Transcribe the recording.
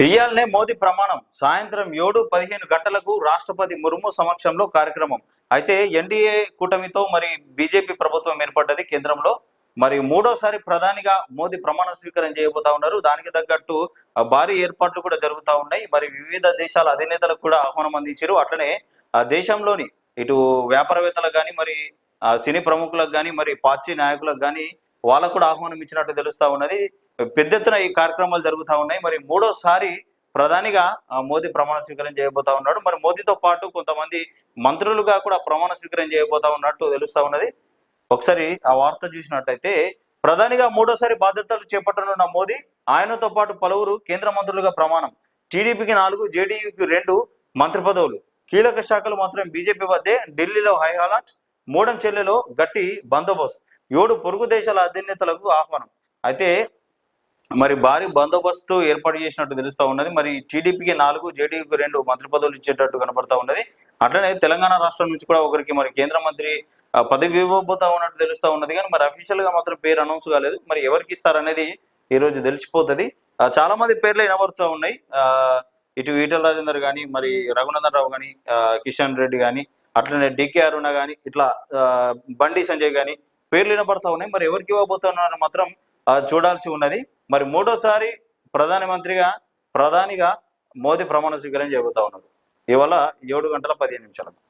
ఇయ్యాలనే మోదీ ప్రమాణం. సాయంత్రం ఏడు పదిహేను గంటలకు రాష్ట్రపతి ముర్ము సమక్షంలో కార్యక్రమం. అయితే ఎన్డీఏ కూటమితో మరి బీజేపీ ప్రభుత్వం ఏర్పడ్డది కేంద్రంలో. మరి మూడోసారి ప్రధానిగా మోదీ ప్రమాణ స్వీకారం చేయబోతా ఉన్నారు. దానికి తగ్గట్టు భారీ ఏర్పాట్లు కూడా జరుగుతూ ఉన్నాయి. మరి వివిధ దేశాల అధినేతలకు కూడా ఆహ్వానం అందించారు. అట్లనే దేశంలోని ఇటు వ్యాపారవేత్తలకు కానీ మరి సినీ ప్రముఖులకు కానీ మరి పార్టీ నాయకులకు కానీ వాళ్ళకు కూడా ఆహ్వానం ఇచ్చినట్టు తెలుస్తా ఉన్నది. పెద్ద ఎత్తున ఈ కార్యక్రమాలు జరుగుతూ ఉన్నాయి. మరి మూడోసారి ప్రధానిగా మోదీ ప్రమాణ స్వీకారం చేయబోతా ఉన్నాడు. మరి మోదీతో పాటు కొంతమంది మంత్రులుగా కూడా ప్రమాణ స్వీకారం చేయబోతా ఉన్నట్టు తెలుస్తా ఉన్నది. ఒకసారి ఆ వార్త చూసినట్టయితే ప్రధానిగా మూడోసారి బాధ్యతలు చేపట్టనున్న మోదీ ఆయనతో పాటు పలువురు కేంద్ర మంత్రులుగా ప్రమాణం. టీడీపీకి నాలుగు జేడీయూకి రెండు మంత్రి పదవులు. కీలక శాఖలు మాత్రం బీజేపీ వద్దే ఢిల్లీలో హైహాలాట్ మూడం చెల్లెలో గట్టి బందోబస్తు. ఏడు పొరుగు దేశాల అధినేతలకు ఆహ్వానం. అయితే మరి భారీ బందోబస్తు ఏర్పాటు చేసినట్టు తెలుస్తూ ఉన్నది. మరి టీడీపీకి నాలుగు జేడీయూకి రెండు మంత్రి పదవులు ఇచ్చేటట్టు కనబడతా ఉన్నది. అట్లనే తెలంగాణ రాష్ట్రం నుంచి కూడా ఒకరికి మరి కేంద్ర మంత్రి పదవి ఇవ్వబోతా ఉన్నట్టు తెలుస్తూ ఉన్నది. కానీ మరి అఫీషియల్గా మాత్రం పేరు అనౌన్స్ కాలేదు. మరి ఎవరికి ఇస్తారనేది ఈ రోజు తెలిసిపోతుంది. చాలా మంది పేర్లు వినబడుతూ ఉన్నాయి. ఆ, ఇటు ఈటల రాజేందర్ కానీ మరి రఘునందన్ రావు కానీ కిషన్ రెడ్డి కానీ అట్లనే డికే అరుణ కానీ ఇట్లా బండి సంజయ్ కానీ పేర్లు వినబడతా ఉన్నాయి. మరి ఎవరికి ఇవ్వబోతున్నారు మాత్రం చూడాల్సి ఉన్నది. మరి మూడోసారి ప్రధానమంత్రిగా ప్రధానిగా మోదీ ప్రమాణ స్వీకారం చేయబోతా ఉన్నారు. ఇవాళ ఏడు గంటల పదిహేను నిమిషాలకు.